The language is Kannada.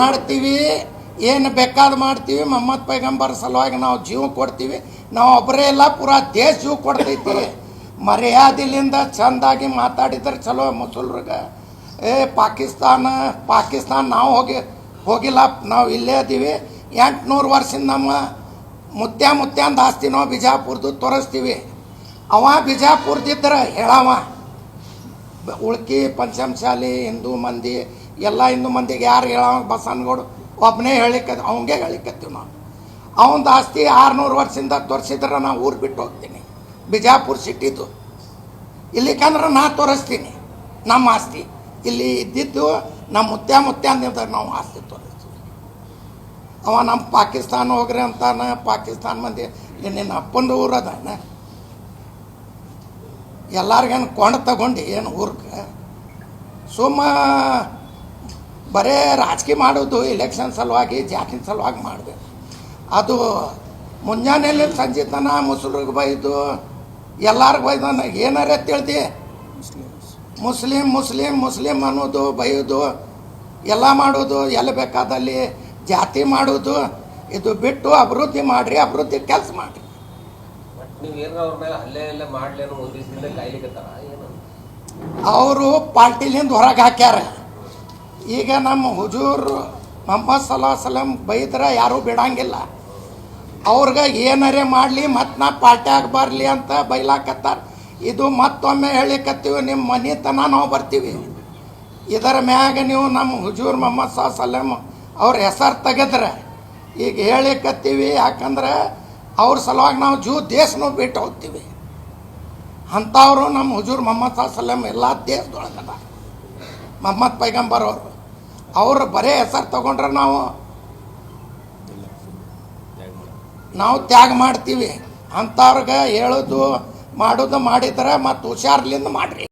ಮಾಡ್ತೀವಿ, ಏನು ಬೇಕಾದ್ ಮಾಡ್ತೀವಿ, ಮೊಹಮ್ಮದ್ ಪೈಗಂಬರ್ ಸಲುವಾಗಿ ನಾವು ಜೀವ ಕೊಡ್ತೀವಿ. ನಾವು ಒಬ್ಬರೇ ಇಲ್ಲ, ಪೂರಾ ದೇಶ ಜೀವ ಕೊಡ್ತೈತಿ. ಮರ್ಯಾದಿಲಿಂದ ಚಂದಾಗಿ ಮಾತಾಡಿದ್ರೆ ಚಲೋ ಮುಸಲ್ರಿಗೆ. ಏ, ಪಾಕಿಸ್ತಾನ ಪಾಕಿಸ್ತಾನ, ನಾವು ಹೋಗಿ, ಹೋಗಿಲ್ಲ, ನಾವು ಇಲ್ಲೇ ಅದೀವಿ ಎಂಟುನೂರು ವರ್ಷದಿಂದ ನಮ್ಮ ಮುತ್ಯ ಮುತ್ಯಾಂದ ಆಸ್ತಿ ನಾವು ಬಿಜಾಪುರದ್ದು ತೋರಿಸ್ತೀವಿ. ಅವ ಬಿಜಾಪುರದಿದ್ರೆ ಹೇಳವ. ಉಳ್ಕಿ ಪಂಚಮಶಾಲಿ ಹಿಂದೂ ಮಂದಿ ಎಲ್ಲ ಇನ್ನು ಮಂದಿಗೆ ಯಾರು ಹೇಳೋ ಬಸವನಗೌಡ ಒಬ್ಬನೇ ಹೇಳಿಕ್ಕೆ ಅವಂಗೆ ಹೇಳಿಕತ್ತೀವಿ ನಾವು. ಅವನ ಆಸ್ತಿ ಆರುನೂರು ವರ್ಷದಿಂದ ತೋರಿಸಿದ್ರೆ ನಾನು ಊರು ಬಿಟ್ಟು ಹೋಗ್ತೀನಿ. ಬಿಜಾಪುರ ಸಿಟಿದು. ಇಲ್ಲಿಕಂದ್ರೆ ನಾ ತೋರಿಸ್ತೀನಿ. ನಮ್ಮ ಆಸ್ತಿ. ಇಲ್ಲಿ ಇದ್ದಿದ್ದು ನಮ್ಮ ಮುತ್ಯ ಮುತ್ಯಾಂದಿಂದ ನಾವು ಆಸ್ತಿ ತೋರಿಸ್ತೀವಿ. ಅವ ನಮ್ಮ ಪಾಕಿಸ್ತಾನ ಹೋಗ್ರಿ ಅಂತಾನೆ, ಪಾಕಿಸ್ತಾನ ಮಂದಿ ನಿನ್ನ ಅಪ್ಪಂದು ಊರದಾನೆ ಎಲ್ಲರಿಗೇನು ಕೊಂಡು ತಗೊಂಡು ಏನು ಊರ್ಗೆ? ಸುಮ್ಮ ಬರೇ ರಾಜಕೀಯ ಮಾಡೋದು ಎಲೆಕ್ಷನ್ ಸಲುವಾಗಿ ಜಾತಿನ ಸಲುವಾಗಿ ಮಾಡಿದೆ. ಅದು ಮುಂಜಾನೆಯಲ್ಲಿ ಸಂಜೆ ತನ ಮುಸ್ಲಿಗೆ ಬೈದು ಎಲ್ಲರಿಗೂ ಬೈದು ಏನಾರ ತಿಳ್ದಿ? ಮುಸ್ಲಿಂ ಮುಸ್ಲಿಂ ಮುಸ್ಲಿಂ ಅನ್ನೋದು ಬೈಯೋದು ಎಲ್ಲ ಮಾಡೋದು ಎಲ್ಲಿ ಬೇಕಾದಲ್ಲಿ ಜಾತಿ ಮಾಡೋದು ಇದು ಬಿಟ್ಟು ಅಭಿವೃದ್ಧಿ ಮಾಡಿರಿ ಅಭಿವೃದ್ಧಿ ಕೆಲಸ ಮಾಡಿರಿ. ಅವರು ಪಾರ್ಟಿಲಿಂದ ಹೊರಗೆ ಹಾಕ್ಯಾರ. ಈಗ ನಮ್ಮ ಹುಜೂರ್ ಮೊಹಮ್ಮದ್ ಸಲಾ ಸಲಂ ಬೈದ್ರೆ ಯಾರೂ ಬಿಡಂಗಿಲ್ಲ. ಅವ್ರಿಗೆ ಏನರೇ ಮಾಡಲಿ, ಮತ್ತು ನಾ ಪಾರ್ಟ್ಯಾಗ ಬರಲಿ ಅಂತ ಬೈಲಾಕತ್ತಾರ. ಇದು ಮತ್ತೊಮ್ಮೆ ಹೇಳಿಕತ್ತೀವಿ ನಿಮ್ಮ ಮನೆತನ ನಾವು ಬರ್ತೀವಿ. ಇದರ ಮ್ಯಾಗ ನೀವು ನಮ್ಮ ಹುಜೂರ್ ಮೊಹಮ್ಮದ್ ಸಾ ಸಲಂ ಅವ್ರ ಹೆಸರು ತೆಗೆದ್ರೆ ಈಗ ಹೇಳಿಕತ್ತೀವಿ, ಯಾಕಂದ್ರೆ ಅವ್ರ ಸಲುವಾಗಿ ನಾವು ಜೂ ದೇಶನೂ ಬಿಟ್ಟು ಹೋಗ್ತೀವಿ. ಅಂಥವ್ರು ನಮ್ಮ ಹುಜೂರ್ ಮೊಹಮ್ಮದ್ ಸಾ ಸಲಂ ಎಲ್ಲ ದೇಶದೊಳಗದ. ಮೊಹಮ್ಮದ್ ಪೈಗಂಬರ್ ಅವರು. ಅವ್ರು ಬರೇ ಹೆಸರು ತಗೊಂಡ್ರೆ ನಾವು ನಾವು ತ್ಯಾಗ ಮಾಡ್ತೀವಿ. ಅಂಥವ್ರಿಗೆ ಹೇಳೋದು, ಮಾಡೋದು, ಮಾಡಿದ್ರೆ ಮತ್ತು ಹುಷಾರ್ಲಿಂದ ಮಾಡ್ರಿ.